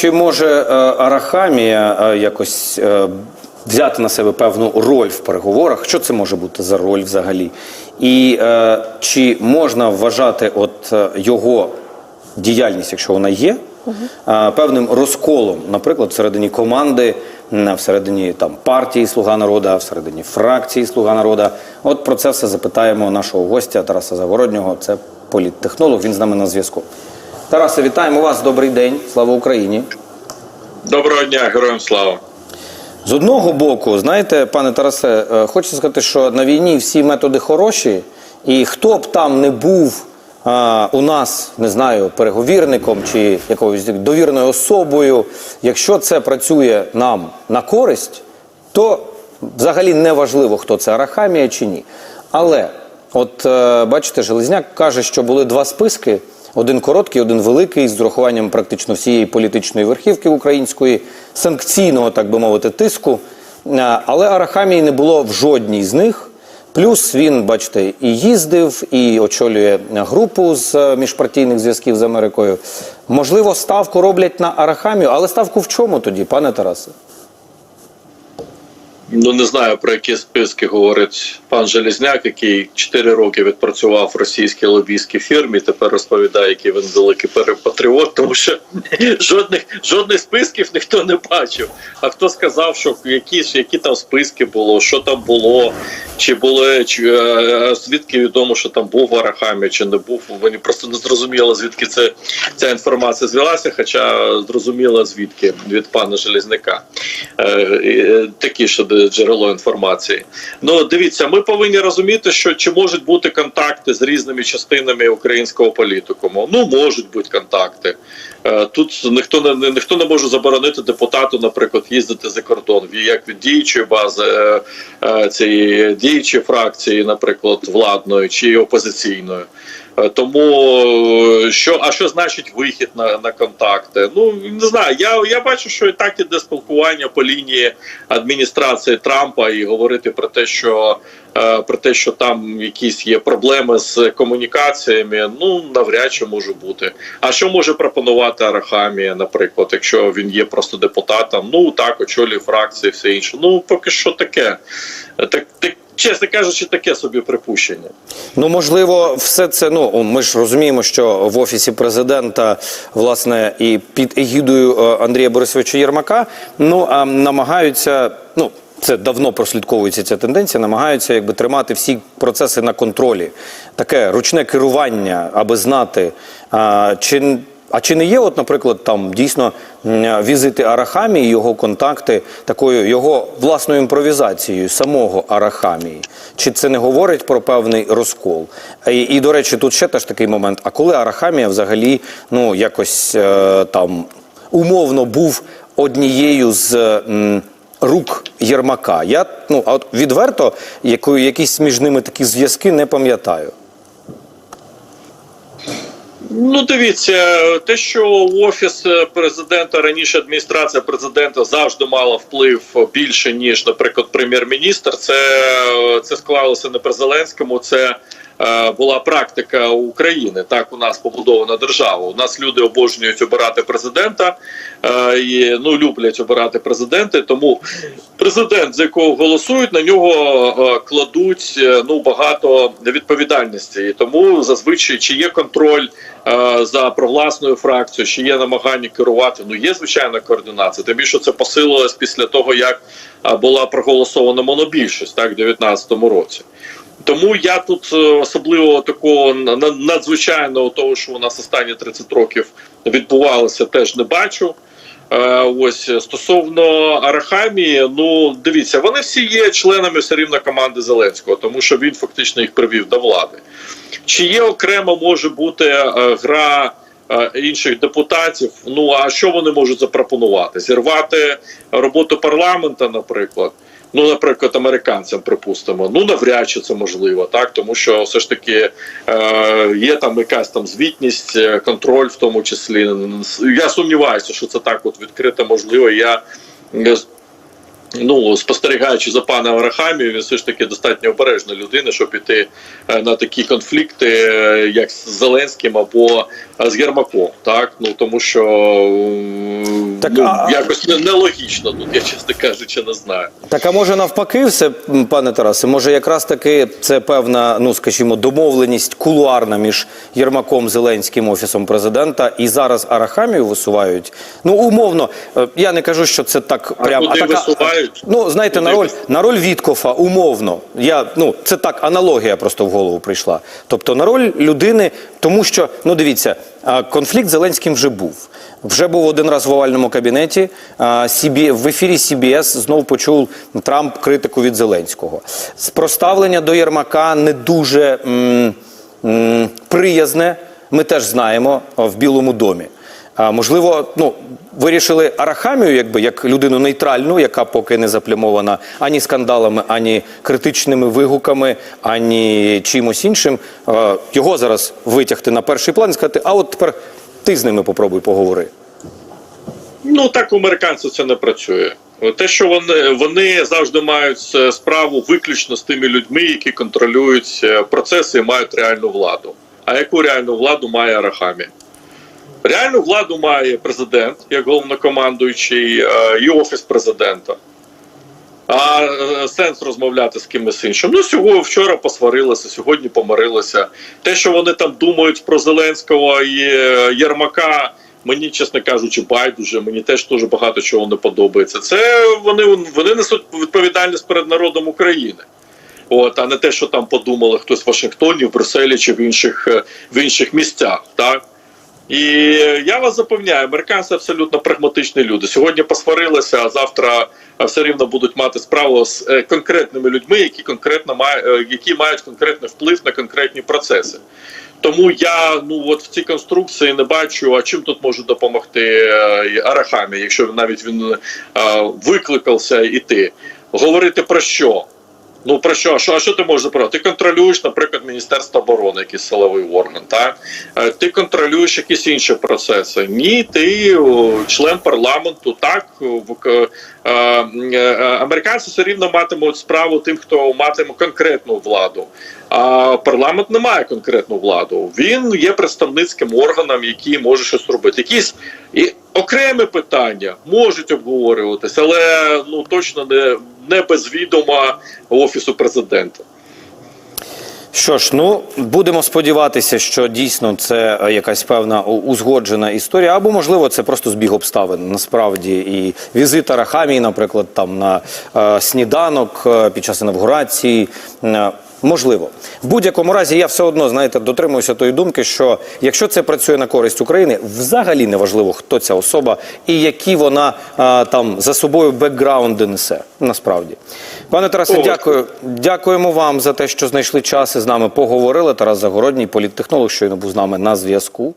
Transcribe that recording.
чи може е, Арахамія е, якось е, взяти на себе певну роль в переговорах? Що це може бути за роль взагалі? І чи можна вважати от його діяльність, якщо вона є, певним розколом, наприклад, всередині команди, всередині там партії Слуга народу, всередині фракції Слуга народу? От про це все запитаємо нашого гостя Тараса Загороднього. Це політтехнолог. Він з нами на зв'язку. Тарасе, вітаємо вас. Добрий день. Слава Україні. Доброго дня, героям слава. З одного боку, знаєте, пане Тарасе, е, хочеться сказати, що на війні всі методи хороші, і хто б там не був а, у нас, не знаю, переговірником чи якоюсь довірною особою, якщо це працює нам на користь, то взагалі не важливо, хто це Арахамія чи ні. Але, от е, бачите, Железняк каже, що були два списки. Один короткий, один великий, з урахуванням практично всієї політичної верхівки української, санкційного, так би мовити, тиску. Е, Але Арахамії не було в жодній з них. Плюс він, бачите, і їздив, і очолює групу з е, міжпартійних зв'язків з Америкою. Можливо, ставку роблять на Арахамію, але ставку в чому тоді, пане Тарасе? Ну не знаю про які списки говорить пан Желізняк, який 4 роки відпрацював в російській лобійській фірмі. Тепер розповідає, який він великий перепатріот, тому що жодних жодних списків ніхто не бачив. А хто сказав, що які які там списки було, що там було, чи були чи е, звідки відомо, що там був Арахамі, чи не був. Вони просто не зрозуміли, звідки це ця інформація звелася, хоча зрозуміло звідки від пана Железняка. Е, е, такі ж джерело інформації. Ну дивіться, ми повинні розуміти, що чи можуть бути контакти з різними частинами українського політикуму. Ну можуть бути контакти. Е, Тут ніхто не ніхто не може заборонити депутату, наприклад, їздити за кордон як від діючої бази е, е, цієї діючої фракції, наприклад, владної чи опозиційної. Е, Тому е, що, а що значить вихід на, на контакти? Ну не знаю. Я, я бачу, що і так іде спілкування по лінії адміністрації Трампа і говорити про те, що е, про те, що там якісь є проблеми з комунікаціями. Ну навряд чи може бути. А що може пропонувати Арахамія, наприклад, якщо він є просто депутатом? Ну так, очолює фракції, все інше. Ну поки що таке. Так, так чесно кажучи, таке собі припущення. Ну, можливо, все це. Ну ми ж розуміємо, що в офісі президента, власне, і під егідою е, Андрія Борисовича Єрмака, ну а намагаються, ну. Це давно прослідковується ця тенденція, намагаються якби тримати всі процеси на контролі. Таке ручне керування, аби знати, а, чи а чи не є, от, наприклад, там дійсно візити Арахамії, його контакти такою його власною імпровізацією самого Арахамії? Чи це не говорить про певний розкол? І, і до речі, тут ще теж такий момент. А коли Арахамія взагалі ну якось е, там умовно був однією з. м, Рук Єрмака. Я ну а от відверто, якої якісь між ними такі зв'язки не пам'ятаю. Ну, дивіться, те, що офіс президента раніше адміністрація президента завжди мала вплив більше ніж, наприклад, прем'єр-міністр. Це, це склалося не при Зеленському. Це була практика України. Так у нас побудована держава. У нас люди обожнюють обирати президента е, і ну люблять обирати президенти. Тому президент, за якого голосують, на нього е, кладуть е, ну багато відповідальності. І тому зазвичай чи є контроль е, за провласною фракцією, чи є намагання керувати. Ну є звичайна координація. Тим більше це посилилось після того, як е, була проголосована монобільшість так в 2019 році. Тому я тут е, особливо такого на- на- надзвичайного того, що у нас останні 30 років відбувалося, теж не бачу. Е, Ось стосовно Арахамії, ну дивіться, вони всі є членами все рівно команди Зеленського, тому що він фактично їх привів до влади. Чи є окремо може бути е, гра інших депутатів? Ну а що вони можуть запропонувати? Зірвати роботу парламента, наприклад. Ну, наприклад, американцям, припустимо, ну навряд чи це можливо, так тому що все ж таки е, є там якась там звітність, е, контроль, в тому числі. Я сумніваюся, що це так от відкрито можливо. Я е, Ну, спостерігаючи за паном Арахамію, він все ж таки достатньо обережна людина, щоб піти е, на такі конфлікти, е, як з Зеленським або е, з Єрмаком. Так ну тому що Так, ну, а- якось не- нелогічно тут, я чесно кажучи, не знаю. Так, а може навпаки, все, пане Тарасе, може якраз таки це певна, ну скажімо, домовленість кулуарна між Єрмаком, Зеленським, офісом президента, і зараз Арахамію висувають. Ну, умовно, я не кажу, що це так А прямо. куди висувають? Ну, знаєте, на роль, на роль Віткофа, умовно. Я, ну, це так, аналогія просто в голову прийшла. Тобто на роль людини, тому що, ну дивіться, конфлікт з Зеленським вже був. Вже був один раз в овальному кабінеті. А, в ефірі CBS знов почув Трамп критику від Зеленського. Спроставлення до Єрмака не дуже м, м, приязне. Ми теж знаємо в Білому домі. Можливо, ну вирішили Арахамію, якби як людину нейтральну, яка поки не заплямована ані скандалами, ані критичними вигуками, ані чимось іншим. Його зараз витягти на перший план і сказати: а от тепер ти з ними попробуй поговори. Ну так у американців це не працює. Те, що вони вони завжди мають е, справу виключно з тими людьми, які контролюють е, процеси і мають реальну владу. А яку реальну владу має Арахамі? Реальну владу має президент, як головнокомандуючий, е, і офіс президента. А е, сенс розмовляти з кимось іншим. Ну, сьогодні вчора посварилися, сьогодні помирилися. Те, що вони там думають про Зеленського і е, Єрмака, мені, чесно кажучи, байдуже. Мені теж дуже багато чого не подобається. Це вони, вони несуть відповідальність перед народом України. От, а не те, що там подумали хтось в Вашингтоні, в Брюсселі чи в інших, в інших місцях. Так? І я вас запевняю, американці абсолютно прагматичні люди. Сьогодні посварилися, а завтра все рівно будуть мати справу з е, конкретними людьми, які конкретно має, е, які мають конкретний вплив на конкретні процеси. Тому я ну от в цій конструкції не бачу, а чим тут може допомогти е, Арахамі, якщо навіть він викликався іти. Говорити про що? Ну про що? А що, а що ти можеш запровадити? Ти контролюєш, наприклад, Міністерство оборони, якийсь силовий орган, так? Е, Ти контролюєш якісь інші процеси. Ні, ти член парламенту, так е, е, американці все рівно матимуть справу тим, хто матиме конкретну владу. А парламент не має конкретну владу. Він є представницьким органом, який може щось робити. Якісь і окремі питання можуть обговорюватися, але ну точно не, не без відома офісу президента. Що ж, ну будемо сподіватися, що дійсно це е, якась певна узгоджена історія, або можливо це просто збіг обставин. Насправді, і візит Арахамії, наприклад, там на е, сніданок е, під час інавгурації. Е, Можливо, в будь-якому разі я все одно знаєте дотримуюся тої думки, що якщо це працює на користь України, взагалі не важливо, хто ця особа і які вона а, там за собою бекграунди несе. Насправді, пане Тарасе, О, дякую. Дякуємо вам за те, що знайшли час і з нами поговорили. Тарас Загородній, політтехнолог, щойно був з нами на зв'язку.